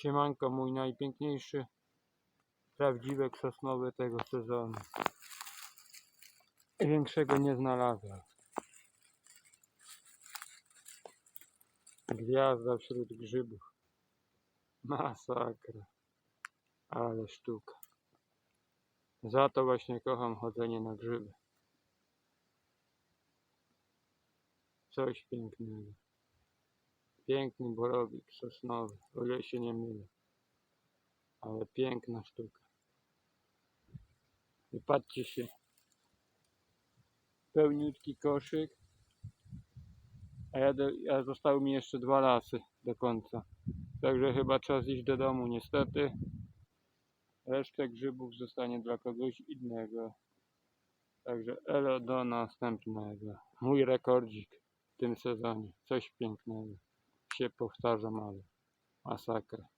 Siemanko, mój najpiękniejszy prawdziwek sosnowy tego sezonu. Większego nie znalazłem. Gwiazda wśród grzybów. Masakra. Ale sztuka. Za to właśnie kocham chodzenie na grzyby. Coś pięknego. Piękny borowik sosnowy, o ile się nie mylę. Ale piękna sztuka. I patrzcie się. Pełniutki koszyk. A ja, do, ja zostały mi jeszcze dwa lasy do końca. Także chyba czas iść do domu niestety. Resztę grzybów zostanie dla kogoś innego. Także elo do następnego. Mój rekordzik w tym sezonie. Coś pięknego. Się powtarzam, ale masakra.